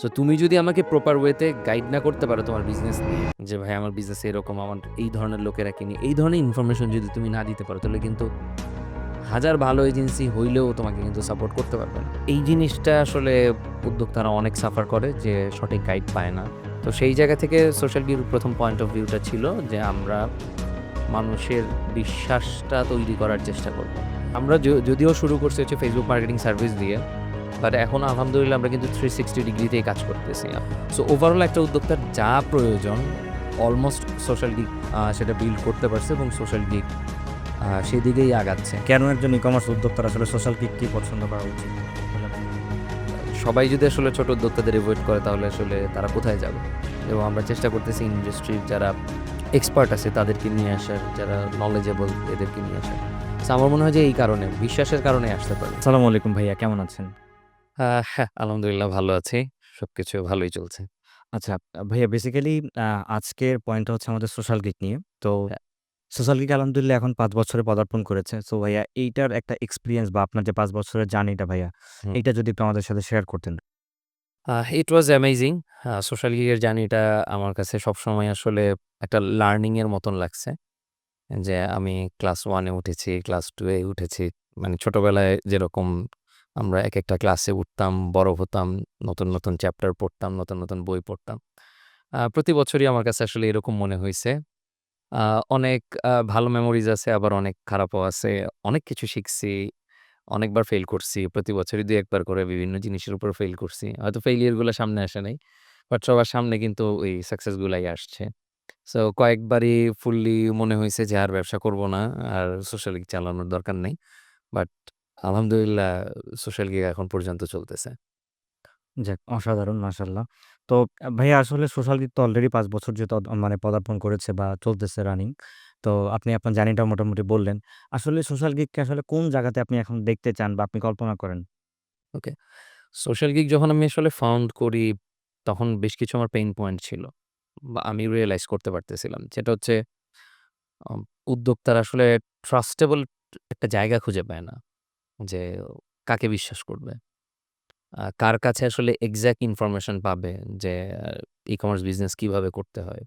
So তুমি যদি আমাকে প্রপার ওয়েতে গাইড না করতে পারো তোমার বিজনেস যে ভাই আমার বিজনেস এরকম, আমার এই ধরনের লোকেরা কিনি এই ধরনের ইনফরমেশন যদি তুমি না দিতে পারো, তাহলে কিন্তু হাজার ভালো এজেন্সি হইলেও তোমাকে কিন্তু সাপোর্ট করতে পারবে না। এই জিনিসটা আসলে উদ্যোক্তারা অনেক সাফার করে যে সঠিক গাইড পায় না। তো সেই জায়গা থেকে সোশ্যাল ভিউর প্রথম পয়েন্ট অফ ভিউটা ছিল যে আমরা মানুষের বিশ্বাসটা তৈরি করার চেষ্টা করব। আমরা যদিও শুরু করছি হচ্ছে ফেসবুক মার্কেটিং সার্ভিস দিয়ে বাট এখন আলহামদুলিল্লাহ আমরা কিন্তু থ্রি সিক্সটি ডিগ্রিতেই কাজ করতেছি। সো ওভারঅল একটা উদ্যোক্তার যা প্রয়োজন অলমোস্ট সোশ্যাল গিক সেটা বিল্ড করতে পারছে এবং সোশ্যাল গিক সেদিকেই আগাচ্ছে। কেন একজন ই কমার্স উদ্যোক্তার আসলে সোশ্যাল কিক কি পছন্দ করা উচিত? সবাই যদি আসলে ছোট উদ্যোক্তাদের এভয়েড করে তাহলে আসলে তারা কোথায় যাবে? এবং আমরা চেষ্টা করতেছি ইন্ডাস্ট্রির যারা এক্সপার্ট আছে তাদেরকে নিয়ে আসার যারা নলেজেবল এদেরকে নিয়ে আসার। আমার মনে হয় যে এই কারণে বিশ্বাসের কারণে আসতে পারে। আসসালামু আলাইকুম ভাইয়া কেমন আছেন? আহ, হ্যাঁ আলহামদুলিল্লাহ ভালো আছি। সবকিছু ভালোই চলছে। আচ্ছা ভাইয়া বেসিক্যালি আজকের পয়েন্টটা হচ্ছে আমাদের সোশ্যাল কিক নিয়ে। তো হ্যাঁ। সোশ্যাল কিক আলহামদুলিল্লাহ এখন পাঁচ বছরে পদার্পণ করেছে। সো ভাইয়া এইটার একটা এক্সপিরিয়েন্স বা আপনার যে পাঁচ বছরের জার্নিটা ভাইয়া হুম। এইটা যদি একটু আমাদের সাথে শেয়ার করতেন। ইট ওয়াজ অ্যামেজিং সোশ্যাল গিগের জার্নিটা আমার কাছে সবসময় আসলে একটা লার্নিংয়ের মতন লাগছে। যে আমি ক্লাস ওয়ানে উঠেছি ক্লাস টুয়ে উঠেছি। মানে ছোটবেলায় যেরকম আমরা এক একটা ক্লাসে উঠতাম, বড় হতাম, নতুন নতুন চ্যাপ্টার পড়তাম, নতুন নতুন বই পড়তাম। প্রতি বছরই আমার কাছে আসলে এরকম মনে হয়েছে অনেক ভালো মেমোরিজ আছে, আবার অনেক খারাপও আছে। অনেক কিছু শিখছি, অনেকবার ফেল করছি, প্রতি বছরই দুই একবার করে বিভিন্ন জিনিসের উপর ফেল করছি। হয়তো ফেলিয়ারগুলো সামনে আসে নাই বাট সবার সামনে কিন্তু ওই সাকসেসগুলাই আসছে। সো কয়েকবারই ফুললি মনে হয়েছে যে আর ব্যবসা করব না, আর সোশ্যাল চালানোর দরকার নেই। বাট আলহামদুলিল্লাহ সোশ্যাল গিগ এখন পর্যন্ত চলতেছে। যাক অসাধারণ মাশাল্লাহ তো ভাইয়া আসলে সোশ্যাল কিক তো অলরেডি পাঁচ বছর যে তদ- মানে পদার্পণ করেছে বা চলতেছে রানিং তো আপনি আপনার জার্নিটা মোটামুটি বললেন। আসলে সোশ্যাল কিককে আসলে কোন জায়গাতে আপনি এখন দেখতে চান বা আপনি কল্পনা করেন? ওকে। সোশ্যাল গিগ যখন আমি আসলে ফাউন্ড করি তখন বেশ কিছু আমার পেইন পয়েন্ট ছিল বা আমি রিয়েলাইজ করতে পারতেছিলাম। যেটা হচ্ছে আম, উদ্যোক্তারা আসলে ট্রাস্টেবল একটা জায়গা খুঁজে পায় না। যে, কাকে বিশ্বাস করবে? কার কাছে আসলে এক্সাক্ট ইনফরমেশন পাবে যে ই কমার্স বিজনেস কীভাবে করতে হয়?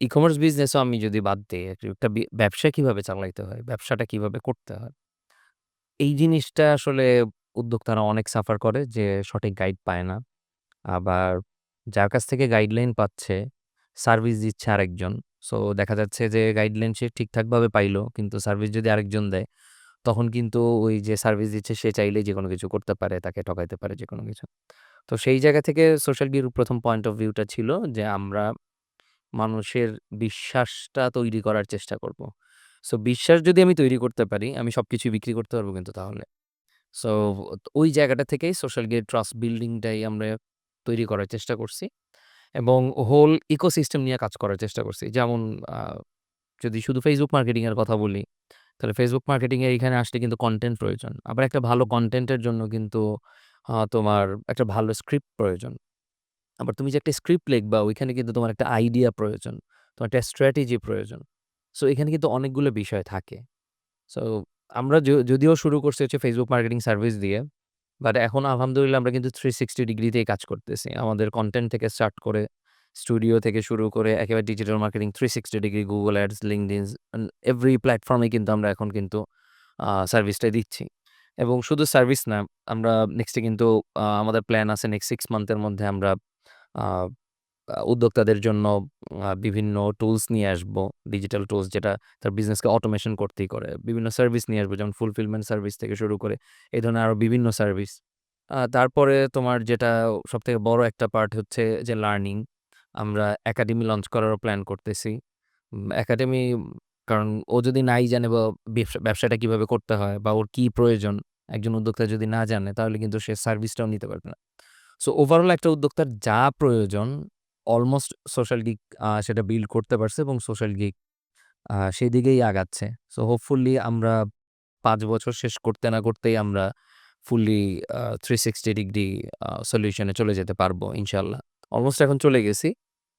ই কমার্স বিজনেসও আমি যদি বাদ দিই, একটা ব্যবসা কীভাবে চালাইতে হয়? ব্যবসাটা কীভাবে করতে হয়? এই জিনিসটা আসলে উদ্যোক্তারা অনেক সাফার করে যে, সঠিক গাইড পায় না। আবার যার কাছ থেকে গাইডলাইন পাচ্ছে সার্ভিস দিচ্ছে আরেকজন। সো দেখা যাচ্ছে যে গাইডলাইন সে ঠিকঠাকভাবে পাইলো, কিন্তু সার্ভিস যদি আরেকজন দেয় তখন কিন্তু ওই যে সার্ভিস দিচ্ছে সে চাইলেই যে কোনো কিছু করতে পারে, তাকে ঠকাইতে পারে যে কোনো কিছু। তো সেই জায়গা থেকে সোশ্যাল গির প্রথম পয়েন্ট অফ ভিউটা ছিল যে আমরা মানুষের বিশ্বাসটা তৈরি করার চেষ্টা করব। সো বিশ্বাস যদি আমি তৈরি করতে পারি, আমি সব কিছু বিক্রি করতে পারব কিন্তু তাহলে। সো ওই জায়গাটা থেকেই সোশ্যাল গিয়ে ট্রাস্ট বিল্ডিংটাই আমরা তৈরি করার চেষ্টা করছি এবং হোল ইকোসিস্টেম নিয়ে কাজ করার চেষ্টা করছি। যেমন যদি শুধু ফেসবুক মার্কেটিংয়ের কথা বলি তাহলে ফেসবুক মার্কেটিংয়ে এখানে আসলে কিন্তু কন্টেন্ট প্রয়োজন। আবার একটা ভালো কন্টেন্টের জন্য কিন্তু তোমার একটা ভালো স্ক্রিপ্ট প্রয়োজন। আবার তুমি যে একটা স্ক্রিপ্ট লিখবা, ওইখানে কিন্তু তোমার একটা আইডিয়া প্রয়োজন, তোমার একটা স্ট্র্যাটেজি প্রয়োজন। সো এখানে কিন্তু অনেকগুলো বিষয় থাকে। সো আমরা যদিও শুরু করছি হচ্ছে ফেসবুক মার্কেটিং সার্ভিস দিয়ে বাট এখন আলহামদুলিল্লাহ আমরা কিন্তু থ্রি সিক্সটি ডিগ্রিতেই কাজ করতেছি। আমাদের কন্টেন্ট থেকে স্টার্ট করে স্টুডিও থেকে শুরু করে একেবারে digital marketing three sixty degree Google ads LinkedIn every প্ল্যাটফর্মে কিন্তু আমরা এখন কিন্তু সার্ভিসটা দিচ্ছি এবং শুধু সার্ভিস না, আমরা নেক্সটে কিন্তু আমাদের প্ল্যান আছে নেক্সট সিক্স মান্থের মধ্যে আমরা উদ্যোক্তাদের জন্য বিভিন্ন টুলস নিয়ে আসব। ডিজিটাল টুলস যেটা তার বিজনেসকে অটোমেশন করতেই করে। বিভিন্ন সার্ভিস নিয়ে আসব, যেমন ফুলফিলমেন্ট সার্ভিস থেকে শুরু করে, এই ধরনের আরও বিভিন্ন সার্ভিস। তারপরে তোমার যেটা সবথেকে বড় একটা পার্ট হচ্ছে যে লার্নিং। আমরা একাডেমি লঞ্চ করারও প্ল্যান করতেছি। একাডেমি কারণ ও যদি নাই জানে বা ব্যবসাটা কীভাবে করতে হয় বা ওর কি প্রয়োজন, একজন উদ্যোক্তা যদি না জানে, তাহলে কিন্তু সে সার্ভিসটাও নিতে পারবে না। সো ওভারঅল একটা উদ্যোক্তার যা প্রয়োজন অলমোস্ট সোশ্যাল গিক সেটা বিল্ড করতে পারছে এবং সোশ্যাল গিক আ সেদিকেই আগাচ্ছে। সো হোপফুলি আমরা পাঁচ বছর শেষ করতে না করতেই আমরা ফুললি থ্রি 360 ডিগ্রি সলিউশনে চলে যেতে পারব ইনশাল্লাহ অলমোস্ট এখন চলে গেছি।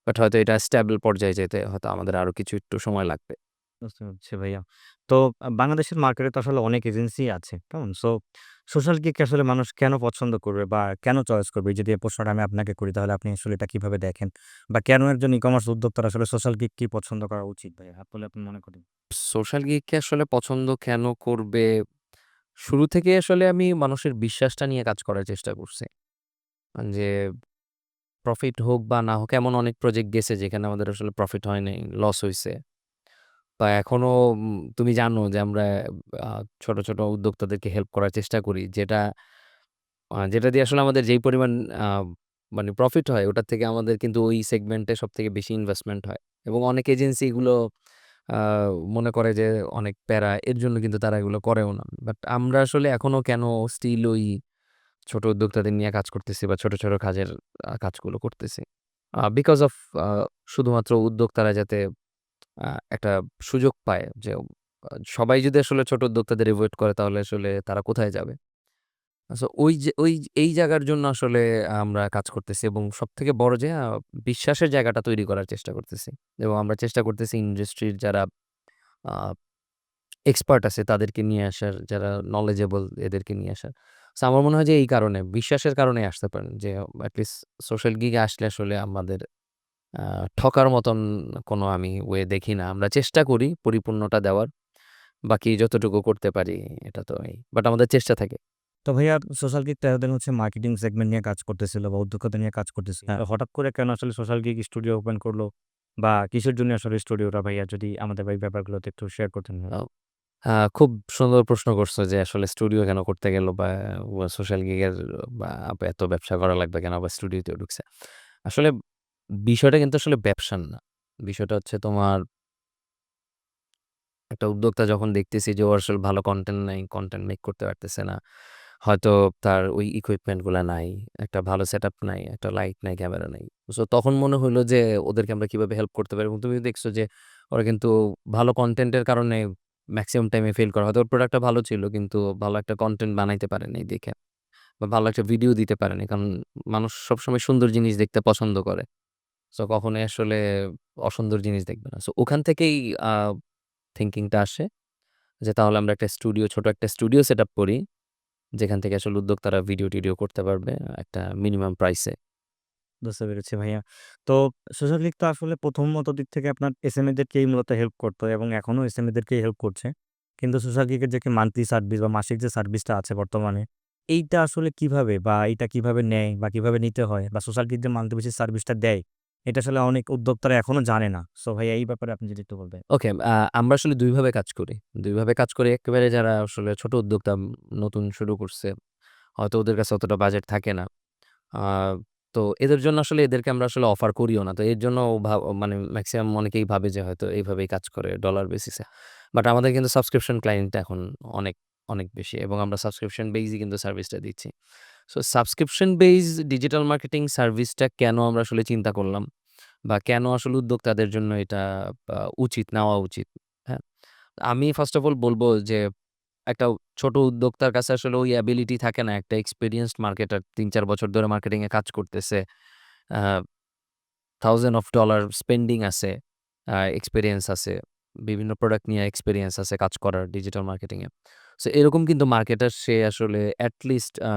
বাট হয়তো এটা স্টেবল পর্যায়ে যেতে হয়তো আমাদের আরও কিছু একটু সময় লাগবে। বুঝতে পারছি ভাইয়া। তো বাংলাদেশের মার্কেটে তো আসলে অনেক এজেন্সি আছে। কেমন? সো সোশ্যাল গিগ আসলে মানুষ কেন পছন্দ করবে বা কেন চয়েস করবে? যদি এই প্রশ্নটা আমি আপনাকে করি তাহলে আপনি আসলে এটা কীভাবে দেখেন? বা কেন একজন ই-কমার্স উদ্যোক্তার আসলে সোশ্যাল গিগ কি পছন্দ করা উচিত ভাইয়া? বলে আপনি মনে করেন? সোশ্যাল গিগকে আসলে পছন্দ কেন করবে? শুরু থেকে আসলে আমি মানুষের বিশ্বাসটা নিয়ে কাজ করার চেষ্টা করছি। যে প্রফিট হোক বা না হোক এমন অনেক প্রজেক্ট গেছে যেখানে আমাদের আসলে প্রফিট হয় নাই, লস হয়েছে বা এখনও তুমি জানো যে আমরা ছোট, ছোট উদ্যোক্তাদেরকে হেল্প করার চেষ্টা করি। যেটা যেটা দিয়ে আসলে আমাদের যেই পরিমাণ মানে প্রফিট হয় ওটার থেকে আমাদের কিন্তু ওই সেগমেন্টে সব থেকে বেশি ইনভেস্টমেন্ট হয়। এবং অনেক এজেন্সি এগুলো মনে করে যে অনেক প্যারা। এর জন্য কিন্তু তারা এগুলো করেও না। বাট আমরা আসলে এখনও কেন স্টিল ওই ছোট উদ্যোক্তাদের নিয়ে কাজ করতেছি বা ছোট, ছোট কাজের কাজগুলো করতেছি। বিকজ অফ শুধুমাত্র উদ্যোক্তারা যাতে একটা সুযোগ পায় যে সবাই যদি আসলে ছোট উদ্যোক্তাদের এভয়েড করে তাহলে আসলে তারা কোথায় যাবে? সো ওই যে ওই এই জায়গার জন্য আসলে আমরা কাজ করতেছি এবং সব থেকে বড় যে বিশ্বাসের জায়গাটা তৈরি করার চেষ্টা করতেছি। এবং আমরা চেষ্টা করতেছি ইন্ডাস্ট্রির যারা এক্সপার্ট আছে তাদেরকে নিয়ে আসার, যারা নলেজেবল এদেরকে নিয়ে আসার। সো আমার মনে হয় যে এই কারণে, বিশ্বাসের কারণেই আসতে পারেন যে এট লিস্ট সোশ্যাল গিগে আসলে আসলে আমাদের ঠকার মতন কোনো আমি ওয়ে দেখি না। আমরা চেষ্টা করি পরিপূর্ণটা দেওয়ার। বাকি যতটুকু করতে পারি এটা তো এই। বাট আমাদের চেষ্টা থাকে। তো ভাইয়া সোশ্যাল গিগ তো এতদিন হচ্ছে মার্কেটিং সেগমেন্ট নিয়ে কাজ করতেছিল বা উদ্যোক্তা নিয়ে কাজ করতেছিল। হ্যাঁ। হঠাৎ করে কেন আসলে সোশ্যাল গিগ স্টুডিও ওপেন করল? বা কিসের জন্য আসলে স্টুডিওটা ভাইয়া যদি আমাদের ভাই ব্যাপারগুলোতে একটু শেয়ার করতেন? খুব সুন্দর প্রশ্ন করছ যে আসলে স্টুডিও কেন করতে গেল বা সোশ্যাল গিগের বা এত ব্যবসা করা লাগবে কেন আবার স্টুডিওতে ঢুকছে। আসলে বিষয়টা কিন্তু আসলে ব্যবসার না। বিষয়টা হচ্ছে তোমার একটা উদ্যোক্তা যখন দেখতেছি যে ও আসলে ভালো কনটেন্ট নাই, কনটেন্ট মেক করতে পারতেছে না। হয়তো তার ওই ইকুইপমেন্টগুলা নাই। একটা ভালো সেটআপ নাই, একটা লাইট নাই, ক্যামেরা নাই। সো তখন মনে হইল যে ওদেরকে আমরা কীভাবে হেল্প করতে পারি এবং তুমি দেখছ যে ওরা কিন্তু ভালো কনটেন্টের কারণে মেক্সিমাম টাইমে ফেইল করা হয়তো ওর প্রোডাক্টটা ভালো ছিল, কিন্তু ভালো একটা কন্টেন্ট বানাইতে পারে নাই দেখে। বা ভালো একটা ভিডিও দিতে পারে নাই। কারণ মানুষ সবসময় সুন্দর জিনিস দেখতে পছন্দ করে। সো কখনোই আসলে অসুন্দর জিনিস দেখবে না। সো ওখান থেকেই, আ থিংকিংটা আসে যে তাহলে আমরা একটা স্টুডিও ছোট একটা স্টুডিও সেটআপ করি। যেখান থেকে আসলে উদ্যোক্তারা ভিডিও-টিডিও করতে পারবে, একটা মিনিমাম প্রাইসে। বুঝতে পেরেছি ভাইয়া। তো সোশ্যাল গিগ তো আসলে প্রথমত দিক থেকে আপনার এসএমই-দেরকেই মূলত হেল্প করতো এবং এখনও এসএমই-দেরকেই হেল্প করছে। কিন্তু সোশ্যাল গিগের যে মান্থলি সার্ভিস বা মাসিক যে সার্ভিসটা আছে বর্তমানে, এইটা আসলে কীভাবে বা এইটা কীভাবে নেয় বা কীভাবে নিতে হয় বা সোশ্যাল গিগ যে মান্থলি বেসিস সার্ভিসটা দেয়, এটা আসলে অনেক উদ্যোক্তারা এখনও জানে না। সো ভাইয়া এই ব্যাপারে আপনি যদি একটু বলতেন। ওকে, আমরা আসলে ২ ভাবে কাজ করি। ২ ভাবে কাজ করি। একেবারে যারা আসলে ছোট উদ্যোক্তা নতুন শুরু করছে, হয়তো ওদের কাছে অতটা বাজেট থাকে না। তো এদের জন্য আসলে এদেরকে আমরা আসলে অফার করিও না। তো এর জন্য ভা মানে মেক্সিমাম অনেকেই ভাবে যে হয়তো এইভাবেই কাজ করে ডলার বেসিসে। বাট আমাদের কিন্তু সাবস্ক্রিপশন ক্লায়েন্ট এখন অনেক, অনেক বেশি এবং আমরা সাবস্ক্রিপশন বেইজই কিন্তু সার্ভিসটা দিচ্ছি। So subscription base digital marketing সার্ভিসটা কেন আমরা আসলে চিন্তা করলাম বা কেন আসলে উদ্যোক্তাদের জন্য এটা উচিত, নেওয়া উচিত, হ্যাঁ? আমি ফার্স্ট অফ অল বলব যে একটা ছোট উদ্যোক্তার কাছে আসলে ওই অ্যাবিলিটি থাকে না। একটা এক্সপেরিয়েন্সড মার্কেটার ৩-৪ বছর ধরে মার্কেটিং এ কাজ করতেছে। থাউজেন্ড অফ ডলার স্পেন্ডিং আছে, এক্সপিরিয়েন্স আছে। বিভিন্ন প্রোডাক্ট নিয়ে এক্সপিরিয়েন্স আছে কাজ করার ডিজিটাল মার্কেটিং এ। সো এরকম কিন্তু মার্কেটার সে আসলে এট লিস্ট আ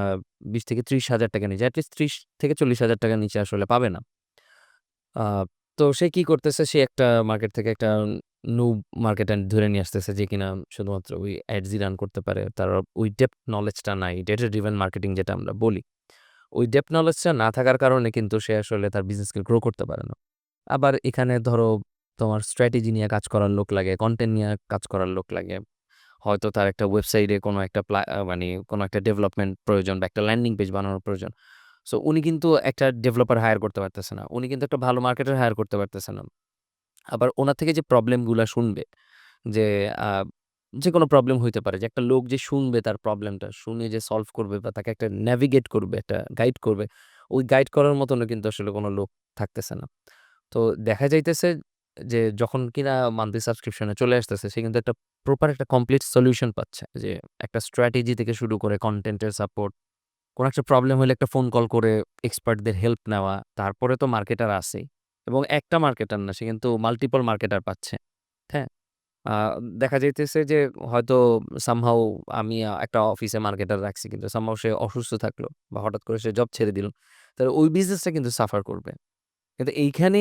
২০ থেকে ৳৩০,০০০ নিচে এট লিস্ট ৳৩০ থেকে ৳৪০,০০০ নিচে আসলে পাবে না। তো সে কি করতেছে? সে একটা মার্কেট থেকে একটা নুব মার্কেটার ধরে নিয়ে আসতেছে যে কিনা শুধুমাত্র ওই অ্যাডসই রান করতে পারে। তার ওই ডেপথ নলেজটা নাই। ডেটা ড্রিভেন মার্কেটিং যেটা আমরা বলি। ওই ডেপ নলেজটা না থাকার কারণে কিন্তু সে আসলে তার বিজনেসকে গ্রো করতে পারে না। আবার এখানে ধরো তোমার স্ট্র্যাটেজি নিয়ে কাজ করার লোক লাগে, কনটেন্ট নিয়ে কাজ করার লোক লাগে। হয়তো তার একটা ওয়েবসাইটে কোনো একটা মানে কোনো একটা ডেভেলপমেন্ট প্রয়োজন বা একটা ল্যান্ডিং পেজ বানানোর প্রয়োজন। সো উনি কিন্তু একটা ডেভেলপার হায়ার করতে পারতেছে না। উনি কিন্তু একটা ভালো মার্কেটার হায়ার করতে পারতেছে না। আবার ওনার থেকে যে প্রবলেমগুলা শুনবে যে আ যেকোনো প্রবলেম হইতে পারে যে একটা লোক যে শুনবে তার প্রবলেমটা, শুনে যে সলভ করবে বা তাকে একটা ন্যাভিগেট করবে, একটা গাইড করবে। ওই গাইড করার মতনও কিন্তু আসলে কোনো লোক থাকতেছে না। তো দেখা যাইতেছে যে যখন কিনা মান্থলি সাবস্ক্রিপশন চলে আসতেছে সে কিন্তু একটা প্রপার একটা কমপ্লিট সলিউশন পাচ্ছে। যে একটা স্ট্র্যাটেজি থেকে শুরু করে কন্টেন্টের সাপোর্ট, কোনো একটা প্রবলেম হইলে একটা ফোন কল করে এক্সপার্টদের হেল্প নেওয়া। তারপরে তো মার্কেটার আছেই। এবং একটা মার্কেটার না সে কিন্তু মাল্টিপল মার্কেটার পাচ্ছে। হ্যাঁ? আ দেখা যাইতেছে যে হয়তো সামহাও আমি একটা অফিসে মার্কেটার রাখছি কিন্তু somehow সে অসুস্থ থাকল বা হঠাৎ করে সে জব ছেড়ে দিল। তাহলে ওই বিজনেসটা কিন্তু সাফার করবে। কিন্তু এইখানে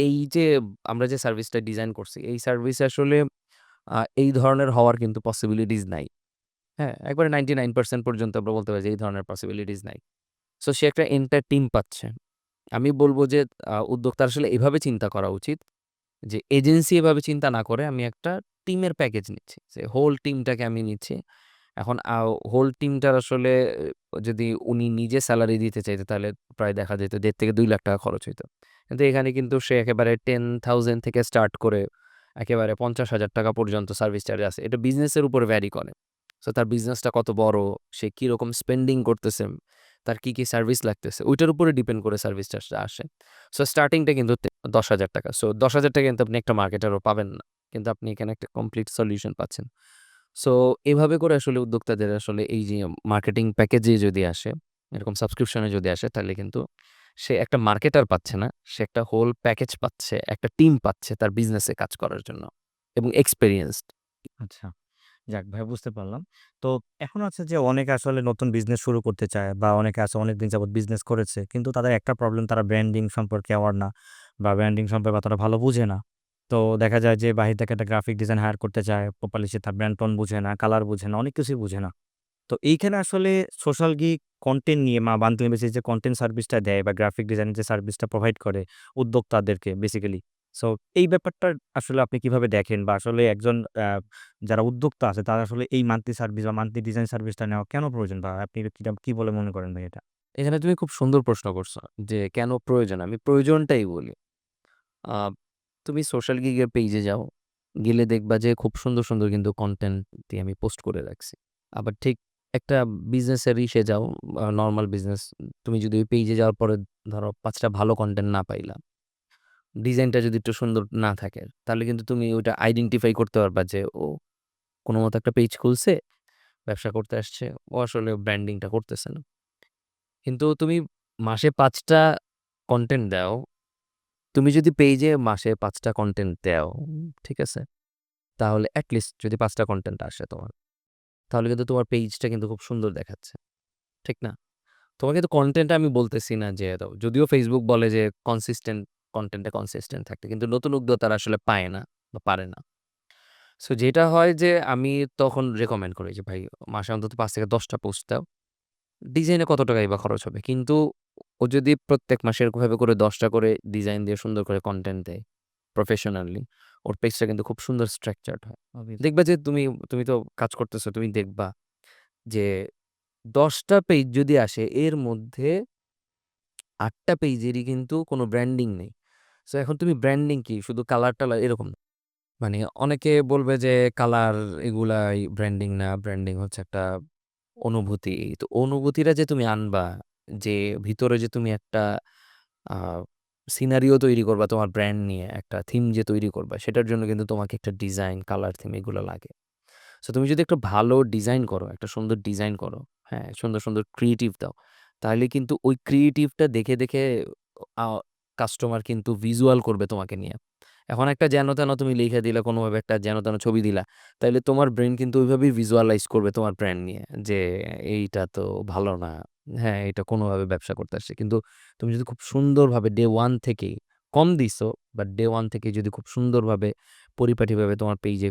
এই যে আমরা যে সার্ভিসটা ডিজাইন করছি, এই সার্ভিসে আসলে এই ধরনের হওয়ার কিন্তু পসিবিলিটিস নাই। হ্যাঁ? একবারে 99% পর্যন্ত আমরা বলতে পারি যে এই ধরনের পসিবিলিটিস নাই। সো সে একটা এন্টার টিম পাচ্ছে। আমি বলব যে উদ্যোক্তার আসলে এভাবে চিন্তা করা উচিত যে এজেন্সি এভাবে চিন্তা না করে আমি একটা টিমের প্যাকেজ নিচ্ছি। যে হোল টিমটাকে আমি নিচ্ছি। এখন হোল টিমটার আসলে যদি উনি নিজে স্যালারি দিতে চাইতো তাহলে প্রায় দেখা যেত দেড় থেকে দুই লাখ টাকা খরচ হইতো। কিন্তু এখানে কিন্তু সে একেবারে 10,000 থেকে স্টার্ট করে একেবারে ৳৫০,০০০ পর্যন্ত সার্ভিস চার্জ আছে। এটা বিজনেসের উপর ভ্যারি করে। সো তার বিজনেসটা কত বড়, সে কীরকম স্পেন্ডিং করতেছে, তার কি, কি সার্ভিস লাগতেছে ওইটার উপরে ডিপেন্ড করে সার্ভিস চার্জটা আসে। সো স্টার্টিংটা কিন্তু দশ হাজার টাকা সো ৳১০,০০০ কিন্তু আপনি একটা মার্কেটারও পাবেন না। কিন্তু আপনি এখানে একটা কমপ্লিট সলিউশন পাচ্ছেন। সো এভাবে করে আসলে উদ্যোক্তাদের আসলে এই যে মার্কেটিং প্যাকেজে যদি আসে, এরকম সাবস্ক্রিপশনে যদি আসে তাহলে কিন্তু সে একটা মার্কেটার পাচ্ছে না। সে একটা হোল প্যাকেজ পাচ্ছে, একটা টিম পাচ্ছে তার বিজনেসে কাজ করার জন্য এবং এক্সপেরিয়েন্সড। আচ্ছা। যাক ভাই বুঝতে পারলাম। তো এখন আছে যে অনেকে আসলে নতুন বিজনেস শুরু করতে চায় বা অনেকে আছে অনেকদিন যাবৎ বিজনেস করেছে। কিন্তু তাদের একটা প্রবলেম তারা ব্র্যান্ডিং সম্পর্কে অ্যাওয়ার না বা ব্র্যান্ডিং সম্পর্কে অতটা ভালো বুঝে না। তো দেখা যায় যে বাহির থেকে একটা গ্রাফিক ডিজাইন হায়ার করতে চায়। প্রপারলি সে তার ব্র্যান্ড টোন বুঝে না, কালার বুঝে না, অনেক কিছুই বুঝে না। তো এইখানে আসলে সোশ্যাল গিগ কনটেন্ট নিয়ে মা বেসিস যে কনটেন্ট সার্ভিসটা দেয় বা গ্রাফিক ডিজাইনের যে সার্ভিসটা প্রোভাইড করে উদ্যোক্তাদেরকে বেসিক্যালি। সো এই ব্যাপারটা আসলে আপনি কীভাবে দেখেন বা আসলে একজন আ যারা উদ্যোক্তা আছে তারা আসলে এই মান্থলি সার্ভিস বা মান্থলি ডিজাইন সার্ভিসটা নেওয়া কেন প্রয়োজন বা আপনি কি বলে মনে করেন ভাই এটা? এখানে তুমি খুব সুন্দর প্রশ্ন করছ যে কেন প্রয়োজন? আমি প্রয়োজনটাই বলি। আ তুমি সোশ্যাল গিগের পেইজে যাও। গেলে দেখবা যে খুব সুন্দর, সুন্দর কিন্তু কন্টেন্ট দিয়ে আমি পোস্ট করে রাখছি। আবার ঠিক একটা বিজনেসের ইসে যাও, নর্মাল বিজনেস। তুমি যদি ওই পেইজে যাওয়ার পরে ধরো পাঁচটা ভালো কন্টেন্ট না পাইলা। ডিজাইনটা যদি একটু সুন্দর না থাকে, তাহলে কিন্তু তুমি ওইটা আইডেন্টিফাই করতে পারবা যে ও কোনমতে একটা পেজ খুলছে, ব্যবসা করতে আসছে। ও আসলে ব্র্যান্ডিংটা করতেছে না। কিন্তু তুমি মাসে পাঁচটা কন্টেন্ট দাও। তুমি যদি পেজে মাসে ৫ টা কনটেন্ট দেও, ঠিক আছে? তাহলে এট লিস্ট যদি পাঁচটা কন্টেন্ট আসে তোমার, তাহলে কিন্তু তোমার পেজটা কিন্তু খুব সুন্দর দেখাচ্ছে। ঠিক না? তোমাকে তো কনটেন্টটা আমি বলতেছি না যে দাও। যদিও ফেসবুক বলে যে কনসিস্টেন্ট কনটেন্টে কনসিস্টেন্ট থাকতে। কিন্তু নতুন উদ্যোক্তারা আসলে পায় না বা পারে না। সো যেটা হয় যে আমি তখন রেকমেন্ড করি যে ভাই মাসে অন্তত পাঁচ থেকে ১০ টা পোস্ট দাও। ডিজাইনে কত টাকাই বা খরচ হবে। কিন্তু ও যদি প্রত্যেক মাসে এরকমভাবে করে দশটা করে ডিজাইন দিয়ে সুন্দর করে কন্টেন্ট দেয়, প্রফেশনালি, ওর পেজটা কিন্তু খুব সুন্দর স্ট্রাকচারড হয়। দেখবা যে তুমি তুমি তো কাজ করতেছো, তুমি দেখবা যে দশটা পেজ যদি আসে এর মধ্যে আটটা পেজেরই কিন্তু কোনো ব্র্যান্ডিং নেই। সো এখন তুমি ব্র্যান্ডিং কি? শুধু কালার-টালার এরকম না। মানে অনেকে বলবে যে কালার এগুলাই ব্র্যান্ডিং না। ব্র্যান্ডিং হচ্ছে একটা অনুভূতি। তো অনুভূতিটা যে তুমি আনবা, যে ভিতরে যে তুমি একটা সিনারিও তৈরি করবা তোমার ব্র্যান্ড নিয়ে, একটা থিম যে তৈরি করবা, সেটার জন্য কিন্তু তোমাকে একটা ডিজাইন, কালার, থিম এগুলো লাগে। সো তুমি যদি একটা ভালো ডিজাইন করো, একটা সুন্দর ডিজাইন করো, হ্যাঁ? সুন্দর, সুন্দর ক্রিয়েটিভ দাও। তাহলে কিন্তু ওই ক্রিয়েটিভটা দেখে, দেখে কাস্টমার কিন্তু ভিজুয়াল করবে তোমাকে নিয়ে। এখন একটা যেন-তেন তুমি লিখে দিলে কোনোভাবে একটা যেন-তেন ছবি দিলা। তাইলে তোমার ব্রেন কিন্তু ওইভাবেই ভিজুয়ালাইজ করবে তোমার ব্র্যান্ড নিয়ে যে এইটা তো ভালো না। হ্যাঁ, এটা কোনোভাবে ব্যবসা করতে আসছে। কিন্তু তুমি যদি খুব সুন্দরভাবে ডে ওয়ান থেকেই কম দিছো, বাট ডে ওয়ান থেকেই যদি খুব সুন্দরভাবে পরিপাটিভাবে তোমার পেইজে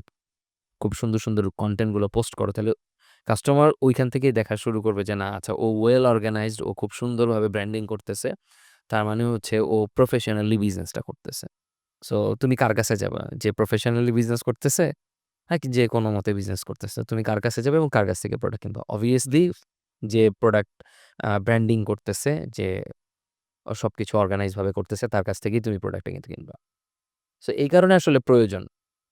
খুব সুন্দর, সুন্দর কন্টেন্টগুলো পোস্ট করো, তাহলে কাস্টমার ওইখান থেকেই দেখা শুরু করবে যে না আচ্ছা ও ওয়েল অর্গানাইজড, ও খুব সুন্দরভাবে ব্র্যান্ডিং করতেছে। তার মানে হচ্ছে ও প্রফেশনালি বিজনেসটা করতেছে। সো তুমি কার কাছে যাবা? যে প্রফেশনালি বিজনেস করতেছে, নাকি যে কোনো মতে বিজনেস করতেছে? তুমি কার কাছে যাবে এবং কার কাছ থেকে প্রোডাক্ট কিনবা? অবভিয়াসলি যে প্রোডাক্ট ব্র্যান্ডিং করতেছে, যে অ সবকিছু অর্গানাইজ ভাবে করতেছে, তার কাছ থেকেই তুমি প্রোডাক্টটা কিন্তু কিনবা। সো এই কারণে আসলে প্রয়োজন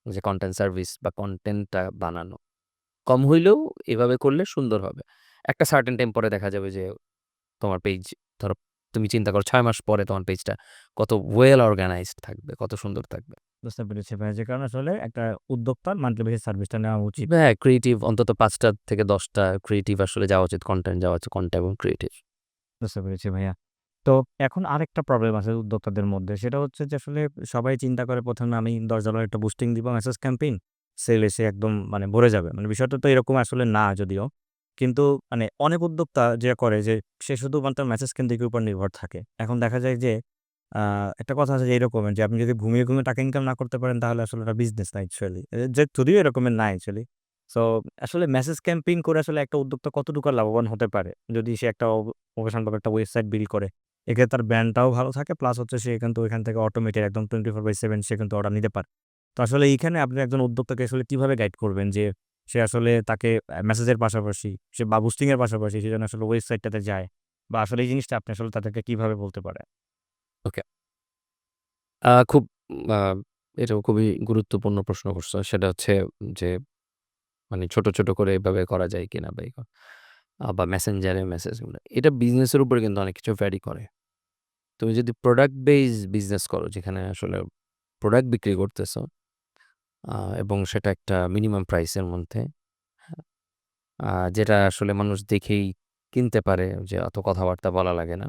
যে কন্টেন্ট সার্ভিস বা কন্টেন্টটা বানানো। কম হইলেও এভাবে করলে সুন্দর হবে। একটা সার্টেন টাইম পরে দেখা যাবে যে তোমার পেজ ধরো তুমি চিন্তা করো ছয় মাস পরে তোমার পেজটা কত ওয়েল অর্গানাইজড থাকবে, কত সুন্দর থাকবে। বুঝতে পেরেছি ভাই। যে কারণে আসলে একটা উদ্যোক্তার মান্থলি বেসিস সার্ভিসটা নেওয়া উচিত। হ্যাঁ, ক্রিয়েটিভ অন্তত ৫ টা থেকে ১০ টা ক্রিয়েটিভ আসলে যাওয়া উচিত। কনটেন্ট যাওয়া উচিত, কনটেন্ট এবং ক্রিয়েটিভ। বুঝতে পেরেছি ভাইয়া। তো এখন আরেকটা প্রবলেম আছে উদ্যোক্তাদের মধ্যে। সেটা হচ্ছে যে আসলে সবাই চিন্তা করে প্রথমে আমি $১০ একটা বুস্টিং দিব মেসেজ ক্যাম্পেইন, সেল এসে একদম মানে ভরে যাবে। মানে বিষয়টা তো এরকম আসলে না যদিও। কিন্তু মানে অনেক উদ্যোক্তা যেটা করে যে সে শুধুমাত্র মেসেজ কেন্দ্রিকের উপর নির্ভর থাকে। এখন দেখা যায় যে একটা কথা আছে যে এরকমের যে আপনি যদি ঘুমিয়ে, ঘুমিয়ে টাকা ইনকাম না করতে পারেন তাহলে আসলে একটা বিজনেস না অ্যাকচুয়ালি। যে যদিও এরকমের না অ্যাকচুয়ালি। সো আসলে মেসেজ ক্যাম্পেইন করে আসলে একটা উদ্যোক্তা কতটুকু লাভবান হতে পারে? যদি সে একটা প্রফেশনাল একটা ওয়েবসাইট বিল্ড করে। এক্ষেত্রে তার ব্র্যান্ডটাও ভালো থাকে প্লাস হচ্ছে সে কিন্তু ওইখান থেকে অটোমেটেড একদম 24/7 সে কিন্তু অর্ডার নিতে পারে। তো আসলে এইখানে আপনি একজন উদ্যোক্তাকে আসলে কীভাবে গাইড করবেন যে সে আসলে তাকে মেসেজের পাশাপাশি সে বা বুস্টিং এর পাশাপাশি সে যেন আসলে ওয়েবসাইটটাতে যায় বা আসলে এই জিনিসটা আপনি আসলে তাদেরকে কীভাবে বলতে পারে ওকে। খুব এটাও খুবই গুরুত্বপূর্ণ প্রশ্ন করছ। সেটা হচ্ছে যে মানে ছোট, ছোট করে এভাবে করা যায় কিনা বা বা মেসেঞ্জারে মেসেজগুলো। এটা বিজনেসের উপরে কিন্তু অনেক কিছু ভ্যারি করে। তুমি যদি প্রোডাক্ট বেইস বিজনেস করো যেখানে আসলে প্রোডাক্ট বিক্রি করতেছো এবং সেটা একটা মিনিমাম প্রাইসের মধ্যে, যেটা আসলে মানুষ দেখেই কিনতে পারে যে অত কথাবার্তা বলা লাগে না।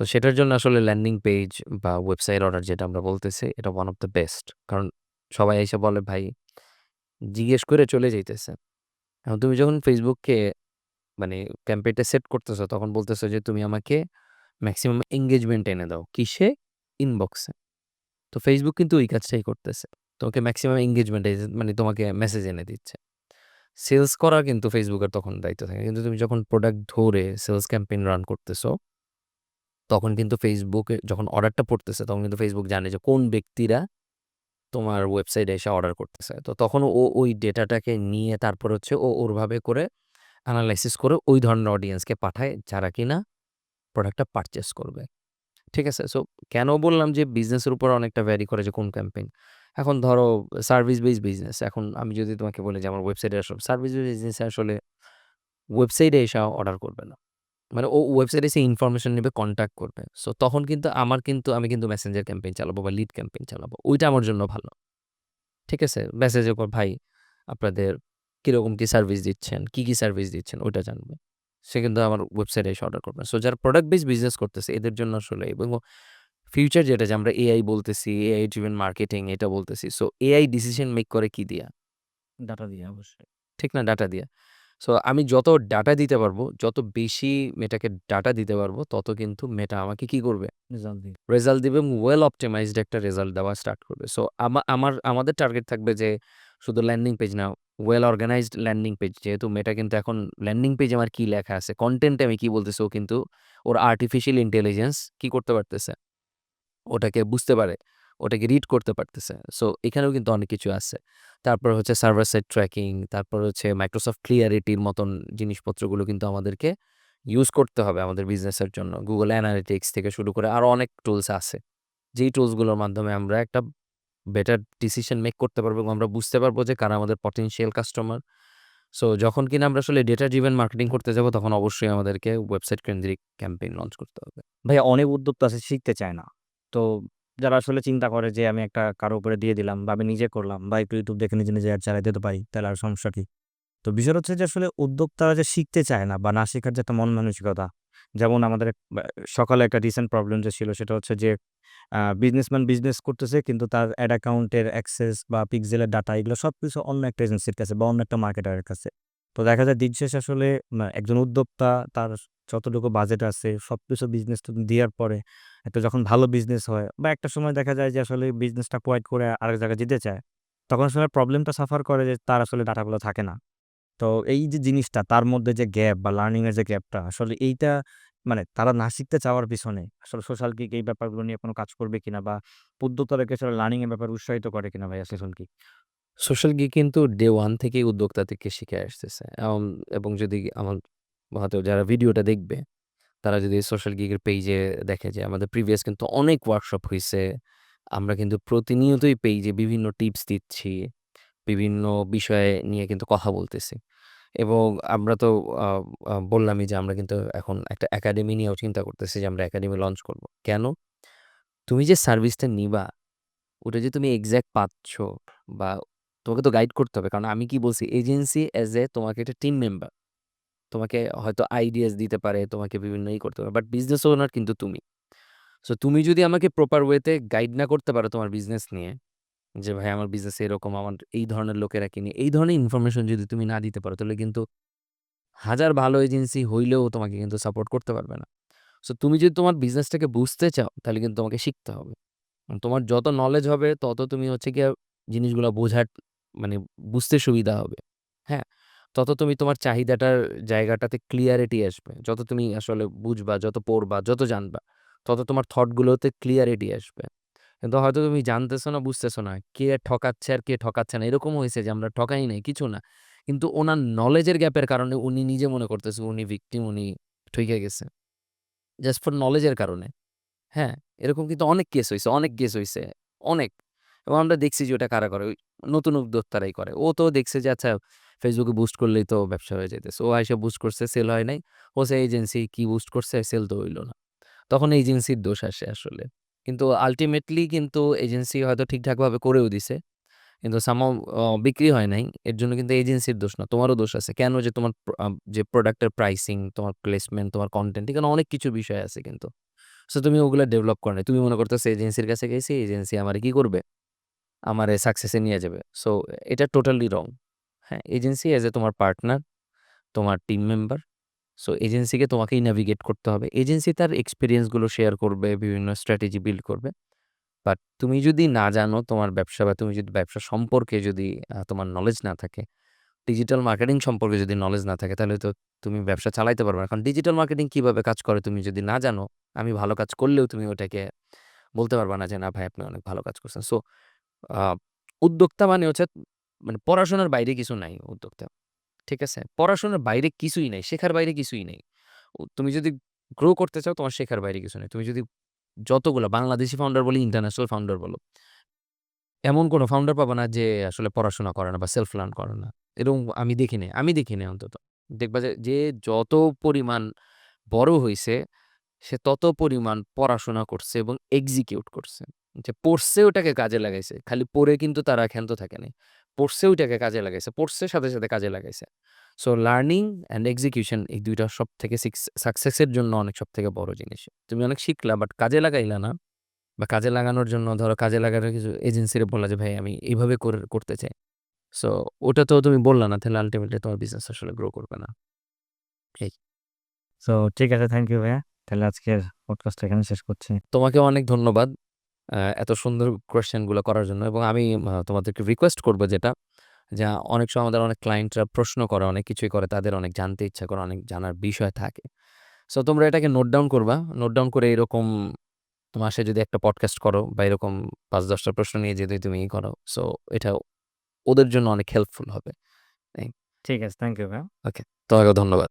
তো সেটার জন্য আসলে ল্যান্ডিং পেজ বা ওয়েবসাইট অর্ডার যেটা আমরা বলতেছি এটা ওয়ান অফ দ্য বেস্ট। কারণ সবাই এসে বলে ভাই জিজ্ঞেস করে চলে যাইতেছে। এখন তুমি যখন ফেসবুককে মানে ক্যাম্পেইনটা সেট করতেছো তখন বলতেছো যে তুমি আমাকে ম্যাক্সিমাম এনগেজমেন্ট এনে দাও। কিসে? ইনবক্সে। তো ফেসবুক কিন্তু ওই কাজটাই করতেছে। তোমাকে ম্যাক্সিমাম যে মানে তোমাকে মেসেজ এনে দিচ্ছে। সেলস করা কিন্তু ফেসবুকের তখন দায়িত্ব থাকে। কিন্তু তুমি যখন প্রোডাক্ট ধরে সেলস ক্যাম্পেইন রান করতেছো, তখন কিন্তু ফেসবুকে যখন অর্ডারটা পড়তেছে, তখন কিন্তু ফেসবুক জানে যে কোন ব্যক্তিরা তোমার ওয়েবসাইটে এসে অর্ডার করতেছে। তো তখন ও ওই ডেটাটাকে নিয়ে তারপর হচ্ছে ও ওরভাবে করে অ্যানালাইসিস করে ওই ধরনের অডিয়েন্সকে পাঠায় যারা কিনা প্রোডাক্টটা পারচেস করবে। ঠিক আছে? সো কেন বললাম যে বিজনেসের উপর অনেকটা ভ্যারি করে যে কোন ক্যাম্পেইন। এখন ধরো সার্ভিস বেস বিজনেস। এখন আমি যদি তোমাকে বলি যে আমার ওয়েবসাইটে আসো সার্ভিস বেইস বিজনেসে আসলে ওয়েবসাইটে এসে অর্ডার করবে না। মানে ও ওয়েবসাইটে এসে ইনফরমেশন নেবে কনট্যাক্ট করবে। সো তখন কিন্তু আমার কিন্তু আমি কিন্তু মেসেঞ্জার ক্যাম্পেইন চালাবো বা লিড ক্যাম্পেইন চালাবো। ওইটা আমার জন্য ভালো। ঠিক আছে? মেসেজে কর ভাই আপনাদের কীরকম কী সার্ভিস দিচ্ছেন, কি, কি সার্ভিস দিচ্ছেন ওইটা জানবে। সে কিন্তু আমার ওয়েবসাইটে এসে অর্ডার করবে সো যারা প্রোডাক্ট বেস বিজনেস করতেছে এদের জন্য আসলে এবং ফিউচার যেটা যে আমরা এআই বলতেছি, এআই ড্রিভেন মার্কেটিং এটা বলতেছি। সো এআই ডিসিশন মেক করে কি দিয়া? ডাটা দিয়ে অবশ্যই। ঠিক না? ডাটা দিয়া। সো আমি যত ডাটা দিতে পারব, যত বেশি মেটাকে ডাটা দিতে পারব, তত কিন্তু মেটা আমাকে কি করবে? রেজাল্ট দিয়ে। রেজাল্ট দিবে ওয়েল অপটিমাইজড একটা রেজাল্ট দেওয়া স্টার্ট করবে। সো আমা আমার আমাদের টার্গেট থাকবে যে শুধু ল্যান্ডিং পেজ না, ওয়েল অর্গানাইজড ল্যান্ডিং পেজ। যেহেতু মেটা কিন্তু এখন ল্যান্ডিং পেজে আমার কি লেখা আছে, কন্টেন্টে আমি কি বলতেছি ও কিন্তু ওর আর্টিফিশিয়াল ইন্টেলিজেন্স কি করতে পারতেছে? ওটাকে বুঝতে পারে, ওটাকে রিড করতে পারতেছে। সো এখানেও কিন্তু অনেক কিছু আছে। তারপর হচ্ছে সার্ভার সাইড ট্র্যাকিং, তারপর হচ্ছে Microsoft ক্লিয়ারিটির মতন জিনিসপত্রগুলো কিন্তু আমাদেরকে ইউজ করতে হবে আমাদের বিজনেসের জন্য। গুগল অ্যানালিটিক্স থেকে শুরু করে আরও অনেক টুলস আছে। যেই টুলসগুলোর মাধ্যমে আমরা একটা বেটার ডিসিশন মেক করতে পারব আমরা বুঝতে পারব যে কারা আমাদের পটেনশিয়াল কাস্টমার। সো যখন কিনা আমরা আসলে ডেটা ড্রিভেন মার্কেটিং করতে যাব তখন অবশ্যই আমাদেরকে ওয়েবসাইট কেন্দ্রিক ক্যাম্পেইন লঞ্চ করতে হবে। ভাইয়া অনেক উদ্যোক্তা আছে শিখতে চায় না। তো যারা আসলে চিন্তা করে যে আমি একটা কারও উপরে দিয়ে দিলাম বা আমি নিজে করলাম বা একটু YouTube দেখে নিজে, নিজে অ্যাড চালাইতে তো পারি। তাহলে আর সমস্যা কি? তো বিষয়টা হচ্ছে যে আসলে উদ্যোক্তারা যে শিখতে চায় না বা না শেখার যে একটা মন মানসিকতা। যেমন আমাদের সকালে একটা রিসেন্ট প্রবলেম যে ছিল সেটা হচ্ছে যে বিজনেসম্যান বিজনেস করতেছে কিন্তু তার অ্যাড অ্যাকাউন্টের অ্যাক্সেস বা পিক্সেলের ডাটা এগুলো সব কিছু অন্য একটা এজেন্সির কাছে বা অন্য একটা মার্কেটারের কাছে। তো দেখা যায় দিন শেষে আসলে একজন উদ্যোক্তা তার যতটুকু বাজেট আছে সবকিছু বিজনেস দেওয়ার পরে একটা যখন ভালো বিজনেস হয় বা একটা সময় দেখা যায় যে আসলে বিজনেসটা কোয়াইট করে আরেক জায়গায় যেতে চায়, তখন আসলে প্রবলেমটা সাফার করে যে তার আসলে ডাটাগুলো থাকে না। তো এই যে জিনিসটা তার মধ্যে যে গ্যাপ বা লার্নিংয়ের যে গ্যাপটা আসলে এইটা মানে তারা না শিখতে চাওয়ার পিছনে আসলে সোশ্যাল গিগ এই ব্যাপারগুলো নিয়ে কোনো কাজ করবে কিনা বা উদ্যোক্তাদেরকে আসলে লার্নিং এর ব্যাপারে উৎসাহিত করে কিনা ভাইয়া সোশ্যাল গিগ? সোশ্যাল গিগ কিন্তু ডে 1 থেকেই উদ্যোক্তাদেরকে শিখে আসতেছে। এবং যদি আমার হয়তো যারা ভিডিওটা দেখবে, তারা যদি সোশ্যাল গিগের পেইজে দেখে যে আমাদের প্রিভিয়াস কিন্তু অনেক ওয়ার্কশপ হয়েছে আমরা কিন্তু প্রতিনিয়তই পেইজে বিভিন্ন টিপস দিচ্ছি। বিভিন্ন বিষয় নিয়ে কিন্তু কথা বলতেছি। এবং আমরা তো বললামই যে আমরা কিন্তু এখন একটা একাডেমি নিয়েও চিন্তা করতেছি যে আমরা একাডেমি লঞ্চ করব। কেন? তুমি যে সার্ভিসটা নিবা, ওটা যে তুমি এক্স্যাক্ট পাচ্ছ বা তোমাকে তো গাইড করতে হবে। কারণ আমি কি বলছি এজেন্সি এজ এ তোমাকে একটা টিম মেম্বার। তোমাকে হয়তো আইডিয়াস দিতে পারে, তোমাকে বিভিন্ন ই করতে পারে। বাট বিজনেস ওনার কিন্তু তুমি। সো তুমি যদি আমাকে প্রপার ওয়েতে গাইড না করতে পারো তোমার বিজনেস নিয়ে, যে ভাই আমার বিজনেস এরকম, আমার এই ধরনের লোকেরা কিনে, এই ধরনের ইনফরমেশন যদি তুমি না দিতে পারো তাহলে কিন্তু হাজার ভালো এজেন্সি হইলেও তোমাকে কিন্তু সাপোর্ট করতে পারবে না। সো তুমি যদি তোমার বিজনেসটাকে বুঝতে চাও তাহলে কিন্তু তোমাকে শিখতে হবে। তোমার যত নলেজ হবে তত তুমি হচ্ছে গিয়ে জিনিসগুলা বোঝার মানে বুঝতে সুবিধা হবে। হ্যাঁ? তত তুমি তোমার চাহিদাটার জায়গাটাতে ক্লিয়ারিটি আসবে। যত তুমি আসলে বুঝবা, যত পড়বা, যত জানবা, তত তোমার থট গুলোতে ক্লিয়ারিটি আসবে। কিন্তু হয়তো তুমি জানতেছো না, বুঝতেছো না। কে ঠকাচ্ছে আর কে ঠকাচ্ছে না। এরকমও হইছে যে আমরা ঠকাই নাই, কিছু না। কিন্তু উনার নলেজের গ্যাপের কারণে উনি নিজে মনে করতেছে উনি ভিকটিম, উনি ঠইকা গেছে। জাস্ট ফর নলেজের কারণে। হ্যাঁ? এরকম কিন্তু অনেক কেস হইছে, অনেক কেস হইছে। অনেক। এবং আমরা দেখছি যে ওটা কারা করে। ওই নতুন উদ্যোক্তারাই করে। ও তো দেখছে যে আচ্ছা ফেসবুকে বুস্ট করলেই তো ব্যবসা হয়ে যাইতেছে। ও আইসা বুস্ট করছে, সেল হয় নাই। ও সে এজেন্সি কি বুস্ট করছে, সেল তো হইল না। তখন এজেন্সির দোষ আসে আসলে। কিন্তু আলটিমেটলি কিন্তু এজেন্সি হয়তো ঠিকঠাকভাবে করেও দিছে। কিন্তু অ বিক্রি হয় নাই। এর জন্য কিন্তু এজেন্সির দোষ না, তোমারও দোষ আছে। কেন যে তোমার যে প্রোডাক্টের প্রাইসিং, তোমার প্লেসমেন্ট, তোমার কন্টেন্ট এখানে অনেক কিছু বিষয় আছে কিন্তু। সো তুমি ওগুলা ডেভেলপ করো নাই। তুমি মনে করতেছো এজেন্সির কাছে গেছি, এজেন্সি আমার কি করবে? আমার সাকসেস নিয়ে যাবে। সো এটা টোটালি রং। হ্যাঁ? এজেন্সি এজ এ তোমার পার্টনার, তোমার টিম মেম্বার। সো এজেন্সিকে তোমাকেই নেভিগেট করতে হবে। এজেন্সি তার এক্সপিরিয়েন্সগুলো শেয়ার করবে, বিভিন্ন স্ট্র্যাটেজি বিল্ড করবে। বাট তুমি যদি না জানো তোমার ব্যবসা বা তুমি যদি ব্যবসা সম্পর্কে যদি তোমার নলেজ না থাকে, ডিজিটাল মার্কেটিং সম্পর্কে যদি নলেজ না থাকে তাহলে তো তুমি ব্যবসা চালাইতে পারবে না। কারণ ডিজিটাল মার্কেটিং কীভাবে কাজ করে তুমি যদি না জানো, আমি ভালো কাজ করলেও তুমি ওটাকে বলতে পারবা না যে না ভাই আপনি অনেক ভালো কাজ করছেন। সো উদ্যোক্তা মানে হচ্ছে মানে পড়াশোনার বাইরে কিছু নাই উদ্যোক্তা। ঠিক আছে? পড়াশোনার বাইরে কিছুই নাই। শেখার বাইরে কিছুই নেই। তুমি যদি গ্রো করতে চাও তোমার শেখার বাইরে কিছু নেই। তুমি যদি যতগুলো বাংলাদেশি ফাউন্ডার বলি, ইন্টারন্যাশনাল ফাউন্ডার বলো। এমন কোনো ফাউন্ডার পাবো না যে আসলে পড়াশোনা করে না বা সেলফ লার্ন করে না। এরকম আমি দেখি নাই। আমি দেখি নাই অন্তত। দেখবা যে, যত পরিমাণ বড় হয়েছে সে তত পরিমাণ পড়াশোনা করছে এবং এক্সিকিউট করছে। যে পড়ছে ওটাকে কাজে লাগাইছে। খালি পড়ে কিন্তু তারা ক্ষান্ত থাকে নাই। পড়ছে ওইটাকে কাজে লাগাইছে। পড়ছে সাথে, সাথে কাজে লাগাইছে। সো লার্নিং অ্যান্ড এক্সিকিউশন এই ২ টা সবথেকে সিক্স সাকসেস এর জন্য অনেক সবথেকে বড় জিনিস। তুমি অনেক শিখলা বাট কাজে লাগাইলা না বা কাজে লাগানোর জন্য ধরো কাজে লাগানোর কিছু এজেন্সিরে বললা যে ভাই আমি এইভাবে করে করতে চাই। সো ওটা তো তুমি বললা না তাহলে আল্টিমেটলি তোমার বিজনেস আসলে গ্রো করবে না। এই। সো ঠিক আছে, থ্যাংক ইউ ভাইয়া। তাহলে আজকের পডকাস্টটা এখানে শেষ করছি। তোমাকেও অনেক ধন্যবাদ। এত সুন্দর কোয়েশ্চেনগুলো করার জন্য এবং আমি তোমাদেরকে রিকোয়েস্ট করব যেটা, যে অনেক সময় আমাদের অনেক ক্লায়েন্টরা প্রশ্ন করে, অনেক কিছুই করে। তাদের অনেক জানতে ইচ্ছা করে, অনেক জানার বিষয় থাকে। সো তোমরা এটাকে নোট ডাউন করবা। নোট ডাউন করে এরকম মাসে যদি একটা পডকাস্ট করো বা এরকম পাঁচ দশটা প্রশ্ন নিয়ে যদি তুমি ই করো, সো এটা ওদের জন্য অনেক হেল্পফুল হবে। ঠিক আছে, থ্যাংক ইউ ভাইয়া। ওকে। তোমাকেও ধন্যবাদ।